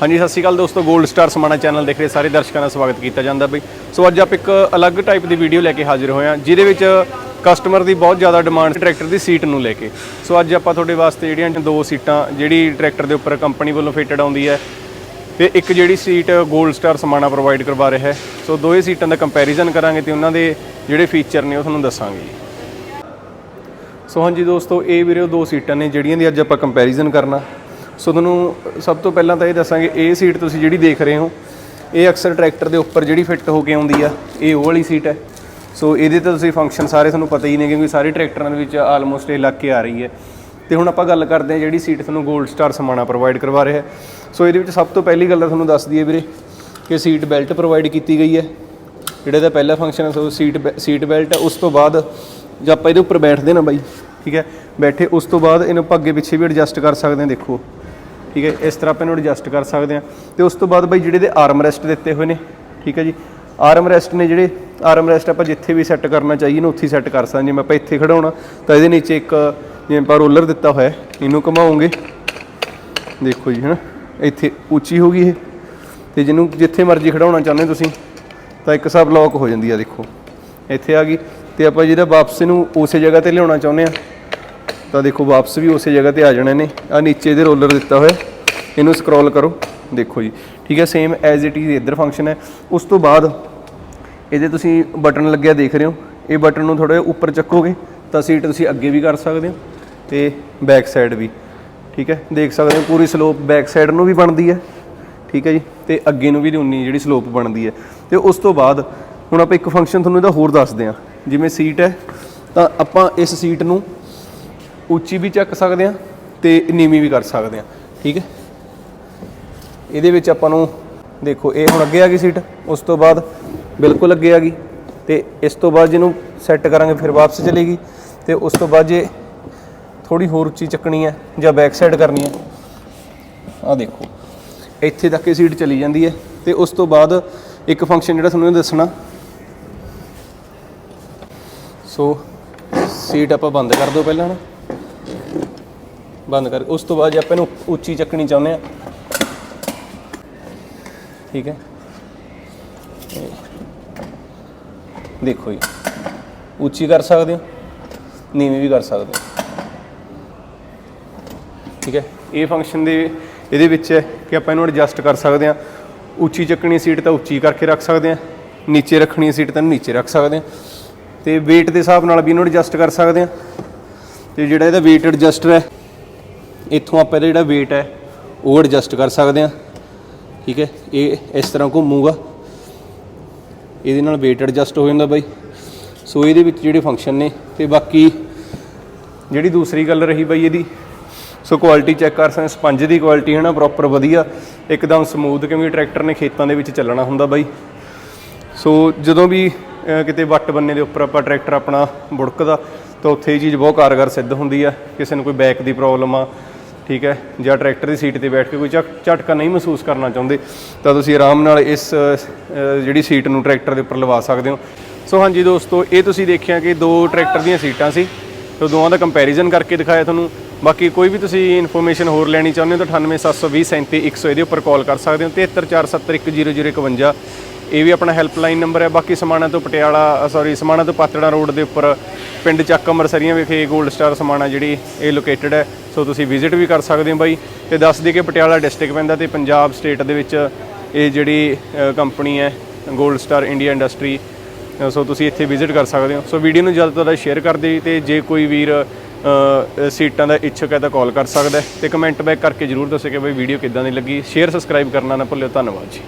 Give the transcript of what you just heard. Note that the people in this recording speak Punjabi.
ਹਾਂਜੀ, ਸਤਿ ਸ਼੍ਰੀ ਅਕਾਲ ਦੋਸਤੋ। 골ਡ ਸਟਾਰ ਸਮਾਣਾ ਚੈਨਲ ਦੇਖ ਰਹੇ ਸਾਰੇ ਦਰਸ਼ਕਾਂ ਦਾ ਸਵਾਗਤ ਕੀਤਾ ਜਾਂਦਾ ਬਈ। ਸੋ ਅੱਜ ਆਪ ਇੱਕ ਅਲੱਗ ਟਾਈਪ ਦੀ ਵੀਡੀਓ ਲੈ ਕੇ ਹਾਜ਼ਰ ਹੋਏ ਹਾਂ, ਜਿਹਦੇ ਵਿੱਚ ਕਸਟਮਰ ਦੀ ਬਹੁਤ ਜ਼ਿਆਦਾ ਡਿਮਾਂਡ ਟਰੈਕਟਰ ਦੀ ਸੀਟ ਨੂੰ ਲੈ ਕੇ। ਸੋ ਅੱਜ ਆਪਾਂ ਤੁਹਾਡੇ ਵਾਸਤੇ ਜਿਹੜੀਆਂ ਦੋ ਸੀਟਾਂ ਜਿਹੜੀ ਟਰੈਕਟਰ ਦੇ ਉੱਪਰ ਕੰਪਨੀ ਵੱਲੋਂ ਫਿਟਡ ਆਉਂਦੀ ਹੈ, ਤੇ ਇੱਕ ਜਿਹੜੀ ਸੀਟ 골ਡ ਸਟਾਰ ਸਮਾਣਾ ਪ੍ਰੋਵਾਈਡ ਕਰਵਾ ਰਿਹਾ ਹੈ। ਸੋ ਦੋਵੇਂ ਸੀਟਾਂ ਦਾ ਕੰਪੈਰੀਜ਼ਨ ਕਰਾਂਗੇ ਤੇ ਉਹਨਾਂ ਦੇ ਜਿਹੜੇ ਫੀਚਰ ਨੇ ਉਹ ਤੁਹਾਨੂੰ ਦੱਸਾਂਗੇ। ਜੀ ਸੋ ਹਾਂਜੀ ਦੋਸਤੋ, ਇਹ ਵੀਰੇ ਦੋ ਸੀਟਾਂ ਨੇ, ਜਿਹੜੀਆਂ ਦੀ ਅੱਜ ਆਪਾਂ ਕੰਪੈਰੀਜ਼ਨ ਕਰਨਾ। ਸੋ ਤੁਹਾਨੂੰ ਸਭ ਤੋਂ ਪਹਿਲਾਂ ਤਾਂ ਇਹ ਦੱਸਾਂਗੇ, ਇਹ ਸੀਟ ਤੁਸੀਂ ਜਿਹੜੀ ਦੇਖ ਰਹੇ ਹੋ, ਇਹ ਅਕਸਰ ਟਰੈਕਟਰ ਦੇ ਉੱਪਰ ਜਿਹੜੀ ਫਿੱਟ ਹੋ ਕੇ ਆਉਂਦੀ ਆ, ਇਹ ਉਹ ਵਾਲੀ ਸੀਟ ਹੈ। ਸੋ ਇਹਦੇ ਤਾਂ ਤੁਸੀਂ ਫੰਕਸ਼ਨ ਸਾਰੇ ਤੁਹਾਨੂੰ ਪਤਾ ਹੀ ਨੇ, ਕਿਉਂਕਿ ਸਾਰੇ ਟਰੈਕਟਰਾਂ ਦੇ ਵਿੱਚ ਆਲਮੋਸਟ ਇਹ ਲੱਗ ਕੇ ਆ ਰਹੀ ਹੈ। ਤੇ ਹੁਣ ਆਪਾਂ ਗੱਲ ਕਰਦੇ ਹਾਂ ਜਿਹੜੀ ਸੀਟ ਤੁਹਾਨੂੰ 골ਡ ਸਟਾਰ ਸਮਾਣਾ ਪ੍ਰੋਵਾਈਡ ਕਰਵਾ ਰਿਹਾ ਹੈ। ਸੋ ਇਹਦੇ ਵਿੱਚ ਸਭ ਤੋਂ ਪਹਿਲੀ ਗੱਲ ਤਾਂ ਤੁਹਾਨੂੰ ਦੱਸ ਦਈਏ ਵੀਰੇ ਕਿ ਸੀਟ ਬੈਲਟ ਪ੍ਰੋਵਾਈਡ ਕੀਤੀ ਗਈ ਹੈ। ਜਿਹੜਾ ਦਾ ਪਹਿਲਾ ਫੰਕਸ਼ਨ ਹੈ, ਸੋ ਸੀਟ ਬੈ- ਸੀਟ ਬੈਲਟ ਉਸ ਤੋਂ ਬਾਅਦ ਜੇ ਆਪਾਂ ਇਹਦੇ ਉੱਪਰ ਬੈਠਦੇ ਨਾ ਬਾਈ, ਠੀਕ ਹੈ, ਬੈਠੇ, ਉਸ ਤੋਂ ਬਾਅਦ ਇਹਨੂੰ ਆਪਾਂ ਅੱਗੇ ਪਿੱਛੇ ਵੀ ਐਡਜਸਟ ਕਰ ਸਕਦੇ ਹਾਂ, ਦੇਖੋ। ਠੀਕ ਹੈ, ਇਸ ਤਰ੍ਹਾਂ ਆਪਾਂ ਇਹਨੂੰ ਐਡਜਸਟ ਕਰ ਸਕਦੇ ਹਾਂ। ਤੇ ਉਸ ਤੋਂ ਬਾਅਦ ਬਾਈ ਜਿਹੜੇ ਦੇ ਆਰਮ ਰੈਸਟ ਦਿੱਤੇ ਹੋਏ ਨੇ, ਠੀਕ ਹੈ ਜੀ। ਆਰਮ ਰੈਸਟ ਨੇ ਜਿਹੜੇ ਆਰਮ ਰੈਸਟ ਆਪਾਂ ਜਿੱਥੇ ਵੀ ਸੈੱਟ ਕਰਨਾ ਚਾਹੀਏ ਨਾ, ਉੱਥੇ ਸੈੱਟ ਕਰ ਸਕਦੇ ਜਿਵੇਂ ਆਪਾਂ ਇੱਥੇ ਖੜਾਉਣਾ ਤਾਂ ਇਹਦੇ ਨੀਚੇ ਇੱਕ, ਜਿਵੇਂ ਆਪਾਂ ਰੋਲਰ ਦਿੱਤਾ ਹੋਇਆ ਇਹਨੂੰ ਘੁਮਾਓਗੇ ਦੇਖੋ ਜੀ, ਹਨਾ, ਇੱਥੇ ਉੱਚੀ ਹੋ ਗਈ ਇਹ। ਤੇ ਜਿਹਨੂੰ ਜਿੱਥੇ ਮਰਜ਼ੀ ਖੜਾਉਣਾ ਚਾਹੁੰਦੇ ਤੁਸੀਂ, ਤਾਂ ਇੱਕ ਹਿਸਾਬ ਲੌਕ ਹੋ ਜਾਂਦੀ ਆ, ਦੇਖੋ। ਇੱਥੇ ਆ ਗਈ। ਤੇ ਆਪਾਂ ਜਿਹਦਾ ਵਾਪਸ ਇਹਨੂੰ ਉਸੇ ਜਗ੍ਹਾ ਤੇ ਲਿਆਉਣਾ ਚਾਹੁੰਦੇ ਆ ਤਾਂ ਦੇਖੋ ਵਾਪਸ ਵੀ ਉਸੇ ਜਗ੍ਹਾ ਤੇ ਆ ਜਾਣੇ ਨੇ। ਆ ਨੀਚੇ ਦੇ ਰੋਲਰ ਦਿੱਤਾ ਹੋਇਆ। ਇਹਨੂੰ ਸਕਰੋਲ ਕਰੋ। ਦੇਖੋ ਜੀ। ਠੀਕ ਹੈ ਸੇਮ ਐਜ਼ ਇਟ ਇਜ਼ ਇੱਧਰ ਫੰਕਸ਼ਨ ਹੈ। ਉਸ ਤੋਂ ਬਾਅਦ ਇਹਦੇ ਤੁਸੀਂ ਬਟਨ ਲੱਗਿਆ ਦੇਖ ਰਹੇ ਹੋ। ਇਹ ਬਟਨ ਨੂੰ ਥੋੜਾ ਉੱਪਰ ਚੱਕੋਗੇ ਤਾਂ ਸੀਟ ਤੁਸੀਂ ਅੱਗੇ ਵੀ ਕਰ ਸਕਦੇ ਹੋ ਤੇ ਬੈਕ ਸਾਈਡ ਵੀ। ਠੀਕ ਹੈ, ਦੇਖ ਸਕਦੇ ਹੋ ਪੂਰੀ ਸਲੋਪ ਬੈਕ ਸਾਈਡ ਨੂੰ ਵੀ ਬਣਦੀ ਹੈ। ਠੀਕ ਹੈ ਜੀ, ਤੇ ਅੱਗੇ ਨੂੰ ਵੀ ਉਨੀ ਜਿਹੜੀ ਸਲੋਪ ਬਣਦੀ ਹੈ। ਤੇ ਉਸ ਤੋਂ ਬਾਅਦ ਹੁਣ ਆਪਾਂ ਇੱਕ ਫੰਕਸ਼ਨ ਤੁਹਾਨੂੰ ਇਹਦਾ ਹੋਰ ਦੱਸਦੇ ਹਾਂ ਜਿਵੇਂ ਸੀਟ ਹੈ, ਤਾਂ ਆਪਾਂ ਇਸ ਸੀਟ ਨੂੰ ਉੱਚੀ ਵੀ ਚੱਕ ਸਕਦੇ ਹਾਂ ਤੇ ਨੀਵੀਂ ਵੀ ਕਰ ਸਕਦੇ ਹਾਂ। ਠੀਕ ਹੈ? ਇਹਦੇ ਵਿੱਚ ਆਪਾਂ ਨੂੰ ਦੇਖੋ, ਇਹ ਹੁਣ ਅੱਗੇ ਆ ਗਈ ਸੀਟ, ਉਸ ਤੋਂ ਬਾਅਦ ਬਿਲਕੁਲ ਅੱਗੇ ਆ ਗਈ ਤੇ ਇਸ ਤੋਂ ਬਾਅਦ ਜਿਹਨੂੰ ਸੈੱਟ ਕਰਾਂਗੇ ਫਿਰ ਵਾਪਸ ਚਲੇਗੀ ਤੇ ਉਸ ਤੋਂ ਬਾਅਦ ਜੇ ਥੋੜੀ ਹੋਰ ਉੱਚੀ ਚੱਕਣੀ ਹੈ ਜਾਂ ਬੈਕ ਸਾਈਡ ਕਰਨੀ ਹੈ ਆ ਦੇਖੋ, ਇੱਥੇ ਤੱਕ ਇਹ ਸੀਟ ਚਲੀ ਜਾਂਦੀ ਹੈ ਤੇ ਉਸ ਤੋਂ ਬਾਅਦ ਇੱਕ ਫੰਕਸ਼ਨ ਜਿਹੜਾ ਤੁਹਾਨੂੰ ਇਹ ਦੱਸਣਾ। ਸੋ, ਸੀਟ ਆਪਾਂ ਬੰਦ ਕਰ ਦਿਓ ਪਹਿਲਾਂ ਨਾ ਬੰਦ ਕਰ। ਉਸ ਤੋਂ ਬਾਅਦ ਜੇ ਆਪਾਂ ਇਹਨੂੰ ਉੱਚੀ ਚੱਕਣੀ ਚਾਹੁੰਦੇ ਆ ਠੀਕ ਹੈ। ਦੇਖੋ ਜੀ। ਉੱਚੀ ਕਰ ਸਕਦੇ ਹੋ, ਨੀਵੀਂ ਵੀ ਕਰ ਸਕਦੇ ਹੋ। ਠੀਕ ਹੈ। ਇਹ ਫੰਕਸ਼ਨ ਦੇ ਇਹਦੇ ਵਿੱਚ ਹੈ ਕਿ ਆਪਾਂ ਇਹਨੂੰ ਐਡਜਸਟ ਕਰ ਸਕਦੇ ਹਾਂ। ਉੱਚੀ ਚੱਕਣੀ ਸੀਟ ਤਾਂ ਉੱਚੀ ਕਰਕੇ ਰੱਖ ਸਕਦੇ ਹਾਂ। ਨੀਚੇ ਰੱਖਣੀ ਸੀਟ ਤਾਂ ਨੀਚੇ ਰੱਖ ਸਕਦੇ ਹਾਂ। ਤੇ weight ਦੇ ਹਿਸਾਬ ਨਾਲ ਵੀ ਇਹਨੂੰ ਐਡਜਸਟ ਕਰ ਸਕਦੇ ਹਾਂ। ਤੇ ਜਿਹੜਾ ਇਹਦਾ weight ਐਡਜਸਟਰ ਹੈ ਇੱਥੋਂ ਆਪਾਂ ਇਹਦਾ ਜਿਹੜਾ weight ਹੈ, ਉਹ ਐਡਜਸਟ ਕਰ ਸਕਦੇ ਹਾਂ। ਠੀਕ ਹੈ? ਇਹ ਇਸ ਤਰ੍ਹਾਂ ਘੁੰਮੂਗਾ। ਇਹਦੇ ਨਾਲ weight ਐਡਜਸਟ ਹੋ ਜਾਂਦਾ ਬਾਈ। ਸੋ ਇਹਦੇ ਵਿੱਚ ਜਿਹੜੇ ਫੰਕਸ਼ਨ ਨੇ ਤੇ ਬਾਕੀ ਜਿਹੜੀ ਦੂਸਰੀ ਗੱਲ ਰਹੀ ਬਾਈ ਇਹਦੀ। ਸੋ ਕੁਆਲਿਟੀ ਚੈੱਕ ਕਰ ਸਕਦੇ ਸਪੰਜ ਦੀ ਕੁਆਲਿਟੀ ਹੈ ਨਾ ਪ੍ਰੋਪਰ ਵਧੀਆ। ਇੱਕਦਮ ਸਮੂਥ ਕਿਉਂਕਿ ਟਰੈਕਟਰ ਨੇ ਖੇਤਾਂ ਦੇ ਵਿੱਚ ਚੱਲਣਾ ਹੁੰਦਾ ਬਾਈ। ਸੋ ਜਦੋਂ ਵੀ ਕਿਤੇ ਵੱਟ ਬੰਨੇ ਦੇ ਉੱਪਰ ਆਪਾਂ ਟਰੈਕਟਰ ਆਪਣਾ ਬੁੜਕਦਾ, ਤਾਂ ਉੱਥੇ ਇਹ ਚੀਜ਼ ਬਹੁਤ ਕਾਰਗਰ ਸਿੱਧ ਹੁੰਦੀ ਆ। ਕਿਸੇ ਨੂੰ ਕੋਈ ਬੈਕ ਦੀ ਪ੍ਰੋਬਲਮ ਆ ਠੀਕ ਹੈ, ਜਾਂ ਟਰੈਕਟਰ ਦੀ ਸੀਟ ਤੇ ਬੈਠ ਕੇ ਕੋਈ ਝਟ- ਝਟਕਾ ਨਹੀਂ ਮਹਿਸੂਸ ਕਰਨਾ ਚਾਹੁੰਦੇ, ਤਾਂ ਤੁਸੀਂ ਆਰਾਮ ਨਾਲ ਇਸ ਜਿਹੜੀ ਸੀਟ ਨੂੰ ਟਰੈਕਟਰ ਦੇ ਉੱਪਰ ਲਵਾ ਸਕਦੇ ਹੋ। ਸੋ ਹਾਂਜੀ ਦੋਸਤੋ, ਇਹ ਤੁਸੀਂ ਦੇਖਿਆ ਕਿ ਦੋ ਟਰੈਕਟਰ ਦੀਆਂ ਸੀਟਾਂ ਸੀ, ਤੇ ਦੋਵਾਂ ਦਾ ਕੰਪੈਰੀਜ਼ਨ ਕਰਕੇ ਦਿਖਾਇਆ ਤੁਹਾਨੂੰ। ਬਾਕੀ ਕੋਈ ਵੀ ਤੁਸੀਂ ਇਨਫੋਰਮੇਸ਼ਨ ਹੋਰ ਲੈਣੀ ਚਾਹੁੰਦੇ ਹੋ ਤਾਂ 98720 ਇਹਦੇ ਉੱਪਰ ਕਾਲ ਕਰ ਸਕਦੇ ਹੋ। 7347100051 ਇਹ ਵੀ ਆਪਣਾ ਹੈਲਪਲਾਈਨ ਨੰਬਰ ਹੈ। ਬਾਕੀ ਸਮਾਣਾ ਤੋਂ ਪਟਿਆਲਾ ਸੌਰੀ ਸਮਾਣਾ ਤੋਂ ਪਾਤੜਾ ਰੋਡ ਦੇ ਉੱਪਰ ਪਿੰਡ ਚੱਕ ਅੰਮ੍ਰਿਤਸਰੀਆਂ ਵਿਖੇ 골ਡ ਸਟਾਰ ਸਮਾਣਾ ਜਿਹੜੀ ਇਹ ਲੋਕੇਟਡ ਹੈ। ਸੋ ਤੁਸੀਂ ਵਿਜ਼ਿਟ ਵੀ ਕਰ ਸਕਦੇ ਹੋ ਬਾਈ। ਤੇ ਦੱਸ ਦਈਏ ਕਿ ਪਟਿਆਲਾ ਡਿਸਟ੍ਰਿਕਟ ਪੈਂਦਾ ਤੇ ਪੰਜਾਬ ਸਟੇਟ ਦੇ ਵਿੱਚ ਇਹ ਜਿਹੜੀ ਕੰਪਨੀ ਹੈ 골ਡ ਸਟਾਰ ਇੰਡੀਆ ਇੰਡਸਟਰੀ ਸੋ ਤੁਸੀਂ ਇੱਥੇ ਵਿਜ਼ਿਟ ਕਰ ਸਕਦੇ ਹੋ। ਸੋ ਵੀਡੀਓ ਨੂੰ ਜਲਦ ਤੋਂ ਜਲਦ ਸ਼ੇਅਰ ਕਰ ਦਿਓ ਤੇ ਜੇ ਕੋਈ ਵੀਰ ਸੀਟਾਂ ਦਾ ਇੱਛੁਕ ਹੈ ਤਾਂ ਕਾਲ ਕਰ ਸਕਦਾ ਹੈ। ਤੇ ਕਮੈਂਟ ਬੈਕ ਕਰਕੇ ਜਰੂਰ ਦੱਸੋ ਕਿ ਬਈ ਵੀਡੀਓ ਕਿੱਦਾਂ ਦੀ ਲੱਗੀ। ਸ਼ੇਅਰ ਸਬਸਕ੍ਰਾਈਬ ਕਰਨਾ ਨਾ ਭੁੱਲਿਓ। ਧੰਨਵਾਦ ਜੀ।